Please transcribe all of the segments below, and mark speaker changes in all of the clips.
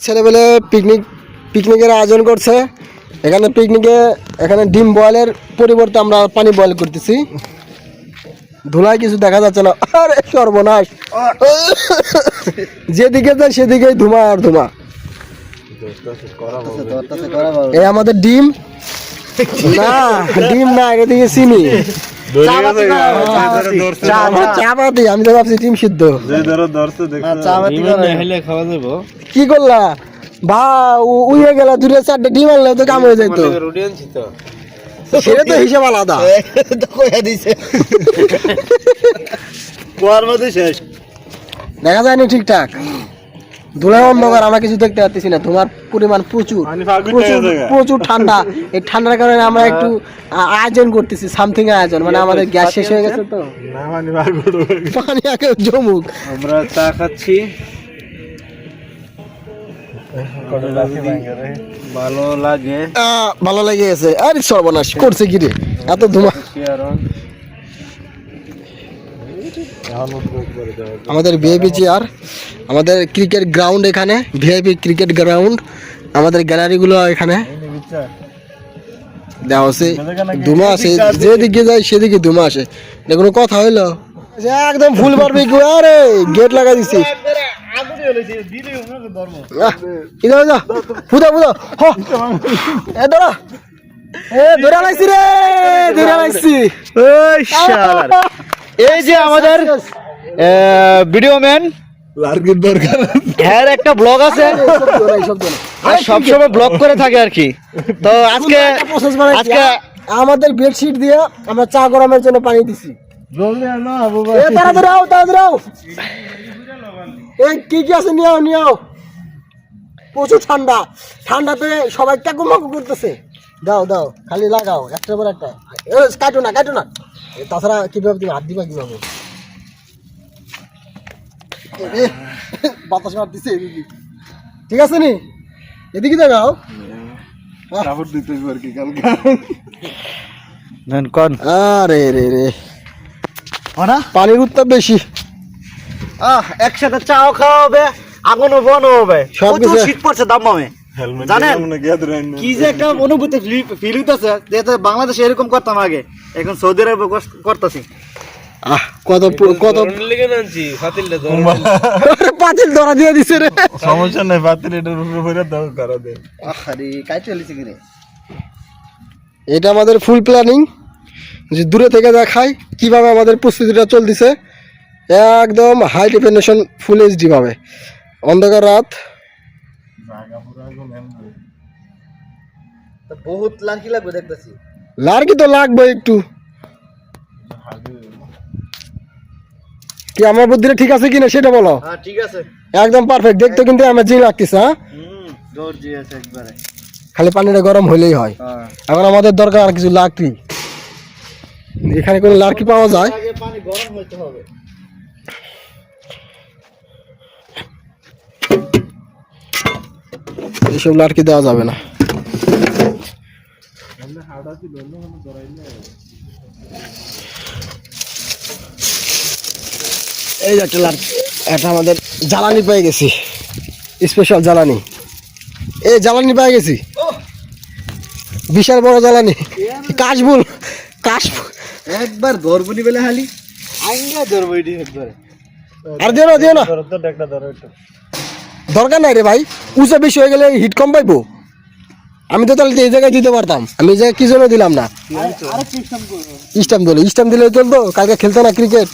Speaker 1: ছেলেবেলে picnic পিকনিকের আয়োজন করছে। এখানে পিকনিকে এখানে ডিম বয়েলের পরিবর্তে আমরা পানি বয়েল করতেছি। ধুলায় কিছু দেখা যাচ্ছে না। আরে, সর্বনাশ। যেদিকে যায় সেদিকেই ধুমা আর ধুমা। এই আমাদের ডিম? না ডিম না, এদিকে চিনি। চাপাতি আমি তো ভাবছি ডিম সিদ্ধ। কি করলা? উ- উইয়ে গেলা দূরে চারটে ডিম আনলে তো কাম হয়ে যাইতো। সেটা তো হিসাব আলাদা। দেখা যায়নি ঠিকঠাক। ধুলায় অন্ধকার আমরা কিছু দেখতে পাচ্ছি না। তোমার পরিমাণ প্রচুর। প্রচুর প্রচুর ঠান্ডা। এই ঠান্ডার কারণে আমরা একটু আয়োজন করতেছি সামথিং আয়োজন। মানে আমাদের গ্যাস শেষ হয়ে গেছে তো। পানি আগে জমুক।
Speaker 2: আমরা চা খাচ্ছি। ভালো লাগে।
Speaker 1: ভালো লেগে গেছে আরে সর্বনাশ করছে কি রে? এত ধুমা। আমাদের ভিআইপি চেয়ার আমাদের ক্রিকেট গ্রাউন্ড এখানে ভিআইপি ক্রিকেট গ্রাউন্ড আমাদের গ্যালারিগুলো এখানে। দেওয়া আছে, ধুমা আসে যেদিকে যায় সেদিকে ধুমা আসে কোনো কথা হইল? একদম ফুল পারবি কি আরে গেট লাগাই দিছি। ফুদা ফুদা এ, ধরা। লাইছি রে, ধরা লাইছি।
Speaker 2: এই যে আমাদের ভিডিও ম্যান
Speaker 1: লার্গির দরকার
Speaker 2: হ্যাঁ একটা ব্লগ আছে। আর সবসময় ব্লগ করে থাকে আর কি। তো আজকে আজকে
Speaker 1: আমাদের বেডশিট দিয়ে আমরা চা গরমের জন্য পানি দিছি। তাড়াতাড়ি আও তাড়াতাড়ি আও। এই কি কি আছে নিয়ে আও নিয়ে আও। প্রচুর ঠান্ডা। ঠান্ডাতে সবাই কাকু মাকু করতেছে। দাও দাও খালি লাগাও একটার পর একটা। কাটো না কাটো না। তাছাড়া কীভাবে তুমি হাত দিবা কীভাবে? বাতাস মার দিছে এদিকে। ঠিক আছে নি? এদিকে দেখাও।
Speaker 2: কোন।
Speaker 1: আরে রে রে। পানির উত্তাপ বেশি।
Speaker 2: আহ একসাথে চাও খাওয়া হবে আগুনও বন হবে।
Speaker 1: সব
Speaker 2: শীত পড়ছে দাম্মামে জানেন? কি যে একটা অনুভূতি ফিল হইতেছে যেহেতু বাংলাদেশে এরকম করতাম আগে। এখন সৌদি আরবে কর- করতাছি।
Speaker 1: আহ কত কত পাতিল ধরা দিয়ে দিছে রে।
Speaker 3: সমস্যা নাই পাতিল এটার উপরে ভরে দাও করা দে।
Speaker 2: আরে কাই চলেছে কি রে
Speaker 1: এটা আমাদের ফুল প্ল্যানিং যে দূরে থেকে দেখাই কীভাবে আমাদের প্রস্তুতিটা চলতেছে। একদম হাই ডেফিনেশন ফুল এইচডি ভাবে। অন্ধকার রাত
Speaker 2: বহুত লাঙ্কি লাগবে দেখতেছি?
Speaker 1: লার্কি তো লাগবে একটু। কি আমার বুদ্ধিটা ঠিক আছে কিনা সেটা বলো?
Speaker 2: হ্যাঁ ঠিক আছে।
Speaker 1: একদম পারফেক্ট দেখতে কিন্তু আমার জি লাগতেছে হ্যাঁ?
Speaker 2: হুম জোর জি আছে একবারে।
Speaker 1: খালি পানিটা গরম হলেই হয়।
Speaker 2: হ্যাঁ।
Speaker 1: এখন আমাদের দরকার আর কিছু লাকড়ি এখানে কোনো লাকড়ি পাওয়া যায়?
Speaker 2: পানি গরম হবে।
Speaker 1: এইসব লাকড়ি দেওয়া যাবে না। এই যে একটা এটা আমাদের জ্বালানি পেয়ে গেছি। স্পেশাল জ্বালানি। এই জ্বালানি পেয়ে গেছি। বিশাল বড় জ্বালানি। কাশবুল কাশ
Speaker 2: একবার ধরবনি বেলে হালি। ধরবো
Speaker 1: আর দিও না দিও না।
Speaker 3: একটা ধরো একটু।
Speaker 1: দরকার নাই রে ভাই। উঁচা বেশি হয়ে গেলে হিট কম পাইবো। আমি তো তাহলে এই জায়গায় দিতে পারতাম। আমি এই জায়গায় কি জন্য দিলাম না। স্টাম্প দিলে। স্টাম্প দিলে চলতো? কালকে খেলতো না ক্রিকেট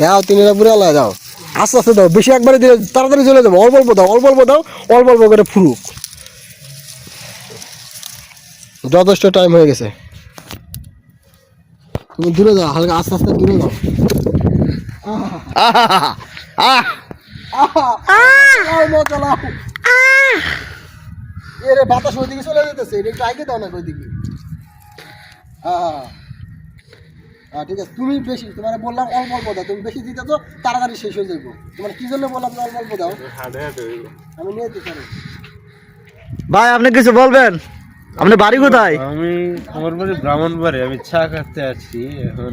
Speaker 1: দাও তিনটা পুরো আলাদা দাও। আস্তে আস্তে দাও। বেশি একবারে দিলে তাড়াতাড়ি চলে যাব। অল্প অল্প দাও, অল্প অল্প দাও, অল্প অল্প করে ফুরুক। যথেষ্ট টাইম হয়ে গেছে। দূরে যাও, হালকা আস্তে আস্তে দূরে যাও।
Speaker 2: আহ।
Speaker 1: এরে বাতাস ওইদিকে চলে যেতেছে এটা একটু আগে দাও না ওইদিকে? হ্যাঁ হ্যাঁ ঠিক আছে তুমি বেশি তোমার বললাম অল্প অল্প দাও তুমি বেশি দিতে তো তাড়াতাড়ি শেষ হয়ে যাব তোমার কি জন্য বললাম অল্প অল্প দাও। আমি নিয়ে দিতে
Speaker 2: ভাই আপনি কিছু বলবেন? আপনার বাড়ি কোথায়?
Speaker 4: আমি আমার বাড়ি ব্রাহ্মণবাড়ি আমি চা খাতে আছি এখন।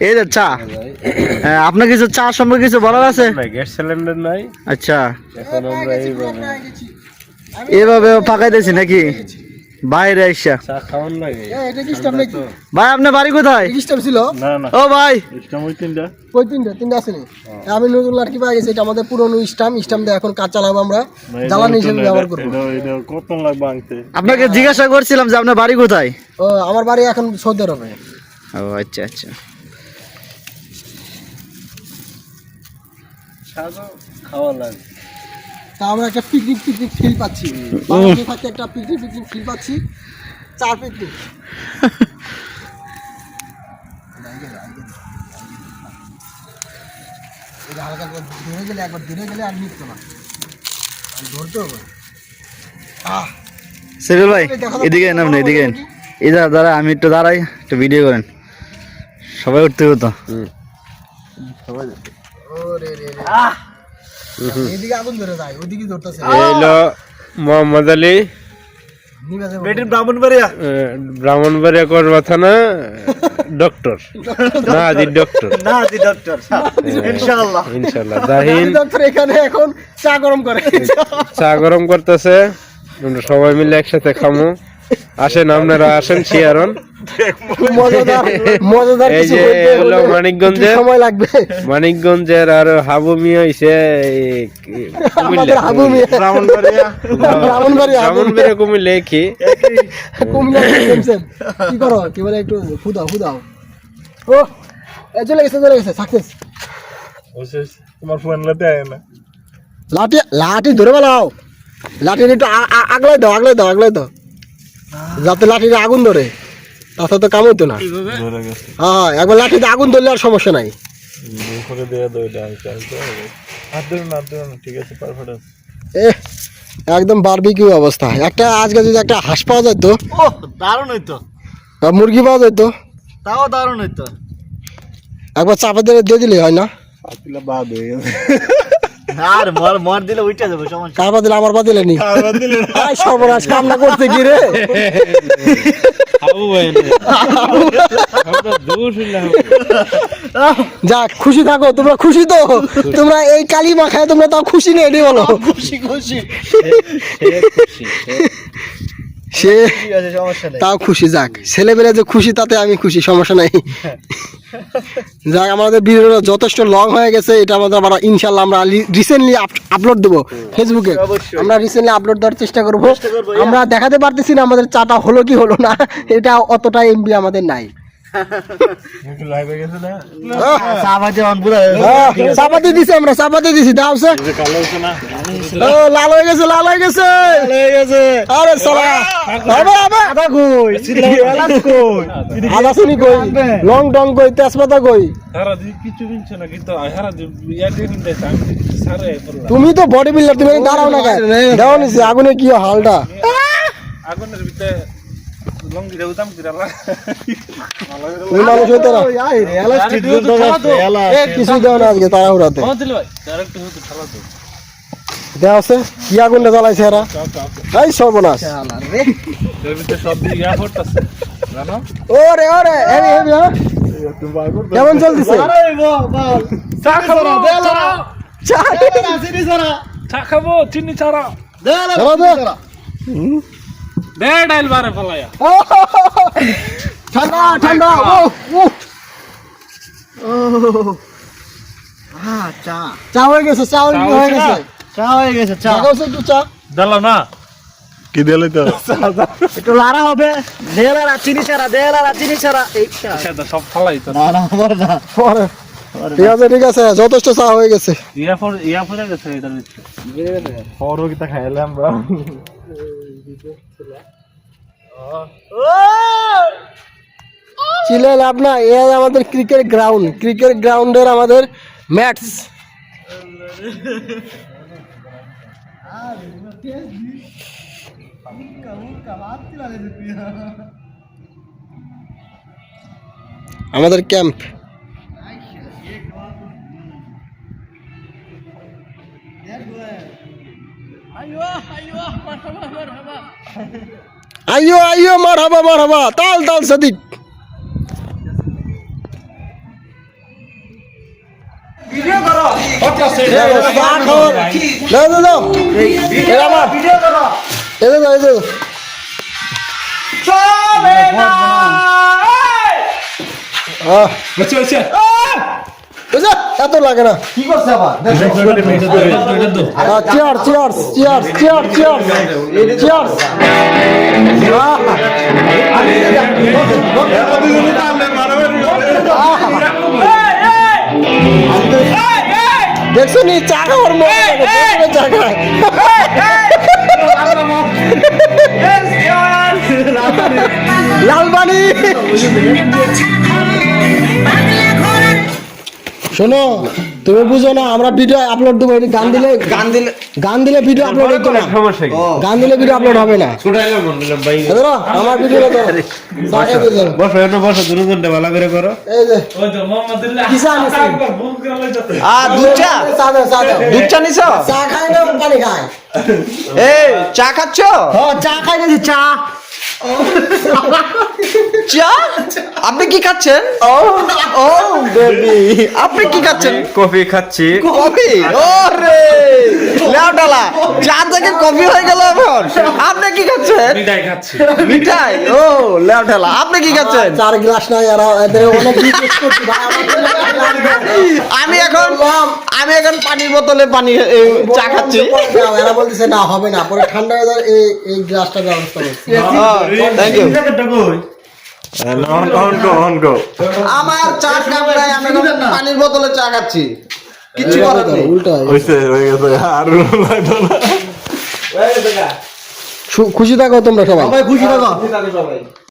Speaker 2: এই যে চা। হ্যাঁ, আপনার কিছু চা সম্পর্কে কিছু বলার আছে?
Speaker 4: ভাই গ্যাস সিলিন্ডার নাই।
Speaker 2: আচ্ছা।
Speaker 4: এখন আমরা এইভাবে
Speaker 2: এভাবে পাকাইতেছি নাকি? বাইরে আইসা।
Speaker 4: চা খাওয়ান লাগে।
Speaker 1: এ, এটা কি স্টাফ নাকি
Speaker 2: ভাই আপনার বাড়ি কোথায়?
Speaker 1: কি ছিল?
Speaker 3: না না।
Speaker 2: ও ভাই।
Speaker 3: ওই তিনটা।
Speaker 1: তিনটা আসেনি আমি নতুন লাটকি পাই গেছি এটা আমাদের পুরনো স্টাম স্টাম দিয়ে এখন কাজ চালাবো আমরা। জ্বালানি হিসেবে ব্যবহার করব।
Speaker 3: এটা- এটা কত লাগবে আনতে?
Speaker 2: আপনাকে জিজ্ঞাসা করছিলাম যে আপনার বাড়ি কোথায়?
Speaker 1: ও আমার বাড়ি এখন সৌদি আরবে
Speaker 2: ও আচ্ছা আচ্ছা।
Speaker 4: খাওয়া লাগে
Speaker 1: তা আমরা একটা পিকনিক পিকনিক ফিল পাচ্ছি। বাংলাদেশে থাকতে একটা পিকনিক পিকনিক ফিল পাচ্ছি। চার পিকনিক হালকা করে দূরে গেলে একবার দূরে গেলে আর নিত না। ধরতে হবে। আহ।
Speaker 2: সেবেল ভাই এদিকে না এদিকে। এই দাঁড়া দাঁড়া আমি একটু দাঁড়াই একটু ভিডিও করেন। সবাই উঠতে হতো
Speaker 1: রে এদিকে আগুন ধরে যায় ওদিকে ধরতেছে।
Speaker 4: এইলো মোহাম্মদ আলী।
Speaker 2: বেটির ব্রাহ্মণবাড়িয়া?
Speaker 4: ব্রাহ্মণবাড়িয়া করবা থানা ডক্টর। না আজি ডক্টর
Speaker 2: না জি ডক্টর। ইনশাআল্লাহ।
Speaker 4: ইনশাল্লাহ জাহিন
Speaker 1: ডক্টর এখানে এখন চা গরম করে।
Speaker 4: চা গরম করতেছে। আমরা সবাই মিলে একসাথে খামু। আসেন আপনারা আসেন শিয়ারন।
Speaker 1: মজাদার মজাদার
Speaker 4: এই যে হলো মানিকগঞ্জে
Speaker 1: সময় লাগবে।
Speaker 4: মানিকগঞ্জের আর হাবু মিয়া হইছে
Speaker 1: আমাদের হাবু মিয়া।
Speaker 3: ব্রাহ্মণবাড়িয়া।
Speaker 4: ব্রাহ্মণবাড়িয়া কুমিল্লা কি?
Speaker 1: কুমিল্লা কি করো? কি বলে একটু ফুদাও ফুদাও। ও চলে গেছে চলে গেছে সাকসেস
Speaker 3: তোমার ফোন লাতে না।
Speaker 1: লাঠি লাঠি ধরে বেলাও লাঠি একটু আ- আ- আগলাই দাও আগলাই দাও আগলাই দাও। যাতে লাঠিটা আগুন ধরে তাতে তো কাম হইতো না। হ্যাঁ একবার লাঠিতে আগুন ধরলে আর সমস্যা নাই। একদম বারবিকিউ অবস্থা। একটা আজকে যদি একটা হাঁস পাওয়া যেত
Speaker 2: ও দারুণ হইতো।
Speaker 1: মুরগি পাওয়া যেত
Speaker 2: তাও দারুণ হইতো।
Speaker 1: একবার চাপা দিয়ে দিয়ে দিলে হয় না?
Speaker 3: বাদ হয়ে গেছে।
Speaker 2: আর মর মর দিলে উঠে যাবে সমস্যা
Speaker 1: কার দিলে আমার দিলে নি। আয় সর্বনাশ কামনা করতে কি রে? যাক খুশি থাকো তোমরা খুশি তো? তোমরা এই কালী মাখায় তোমরা তাও খুশি নেই বলো।
Speaker 2: খুশি খুশি।
Speaker 1: সে
Speaker 2: নেই।
Speaker 1: তাও খুশি যাক। ছেলেবেলে যে খুশি তাতে আমি খুশি সমস্যা নাই। যাক আমাদের ভিডিওটা যথেষ্ট লং হয়ে গেছে এটা আমাদের আমরা ইনশাল্লাহ আমরা রিসেন্টলি আপলোড দেবো ফেসবুকে আমরা রিসেন্টলি আপলোড দেওয়ার চেষ্টা করব।
Speaker 2: করব,
Speaker 1: আমরা দেখাতে পারতেছি না আমাদের চাটা হলো কি হলো না এটা অতটা এমবি আমাদের নাই। চাপাতি দিছি আমরা চাপাতি দিছি ও, লাল হয়ে গেছে লাল হয়ে গেছে। আরে সালা হবে হবে
Speaker 2: আদা কই?
Speaker 1: আদা চিনি কই? লং টং কই তেজপাতা কই? তুমি তো বডি বিল্ডার তুমি দাঁড়াও না কেন? দাও নিছি আগুনে কি হালটা?
Speaker 4: আগুনের ভিতরে
Speaker 1: দেওয়া আছে? কি আগুনটা জ্বালাইছে এরা? এই সর্বনাশ।
Speaker 4: ইয়া
Speaker 1: ওরে ওরে হ্যাঁ? কেমন চলতেছে?
Speaker 4: চা খাব
Speaker 1: চা।
Speaker 2: চিনি ছাড়া।
Speaker 4: দে ডাইল বারে ফলায়া
Speaker 1: ও, ঠান্ডা ঠান্ডা ও ও।
Speaker 2: হ্যাঁ চা।
Speaker 1: চা হয়ে গেছে চা হয়ে গেছে।
Speaker 2: চা হয়ে গেছে চা।
Speaker 1: চা একটু চা।
Speaker 4: দিলাম না।
Speaker 3: কি দিলে তো
Speaker 2: একটু লাড়া হবে। দেলারা চিনি ছাড়া দেলারা চিনি ছাড়া। এই
Speaker 4: সব ফলাই তো।
Speaker 2: না না আমার না
Speaker 1: পরে। ঠিক আছে ঠিক আছে যথেষ্ট চা হয়ে গেছে।
Speaker 4: ইয়া ফর ইয়া ফরে গেছে। এটার ভিতরে
Speaker 3: পরও কিতা খাইলে আমরা
Speaker 1: চিলে লাভ না এ আমাদের ক্রিকেট গ্রাউন্ড ক্রিকেট গ্রাউন্ডের আমাদের ম্যাটস আমাদের ক্যাম্প আইয়ো আইয়ো মার হাবা মার হাবা তাল তাল সাদিক আহ, বুঝছ? এত লাগে না।
Speaker 2: কি করছে আবার?
Speaker 1: Chair chair chair chair chair chair দেখছ নি? চা খাওয়ার চা খায় লালবানি। শোনো তুমি বুঝো না আমরা ভিডিও আপলোড দেবো গান দিলে
Speaker 2: গান দিলে
Speaker 1: গান দিলে ভিডিও আপলোড হতো না। গান দিলে ভিডিও আপলোড হবে না।
Speaker 4: ভাই।
Speaker 1: আমার ভিডিও তো।
Speaker 4: বসো বসো দুজনটা ভালো করে করো।
Speaker 1: এই যে।
Speaker 2: আ দুধ চা? দুধ চা নিছ?
Speaker 1: চা খাই না পানি
Speaker 2: এই চা খাচ্ছ?
Speaker 1: ও চা খাই না চা।
Speaker 2: চা? আপনি কি খাচ্ছেন? ও ও বেবি আপনি কি খাচ্ছেন?
Speaker 4: কফি খাচ্ছি।
Speaker 2: কফি? ওরে! লেও ডালা চা থেকে কফি হয়ে গেল এখন। আপনি কি খাচ্ছেন?
Speaker 4: মিঠাই খাচ্ছি।
Speaker 2: মিঠাই? ও লেও ডালা আপনি কি খাচ্ছেন?
Speaker 1: চার গ্লাস নাই আর এদের অনেক করছি দাও।
Speaker 2: আমি এখন আমি এখন পানির বোতলে পানি চা খাচ্ছি।
Speaker 1: এরা বলতেছে না হবে না। পরে ঠান্ডা হয়ে যাবে এই এই গ্লাসটা ব্যবস্থা করছি
Speaker 2: থ্যাংক ইউ আমার চা কামড়ায় আমি পানির বোতলে চা খাচ্ছি। কিছু করার নেই।
Speaker 1: উল্টা
Speaker 3: হইছে হয়ে গেছে আর
Speaker 1: খুশি থাকো তোমরা সবাই।
Speaker 2: সবাই খুশি থাকো।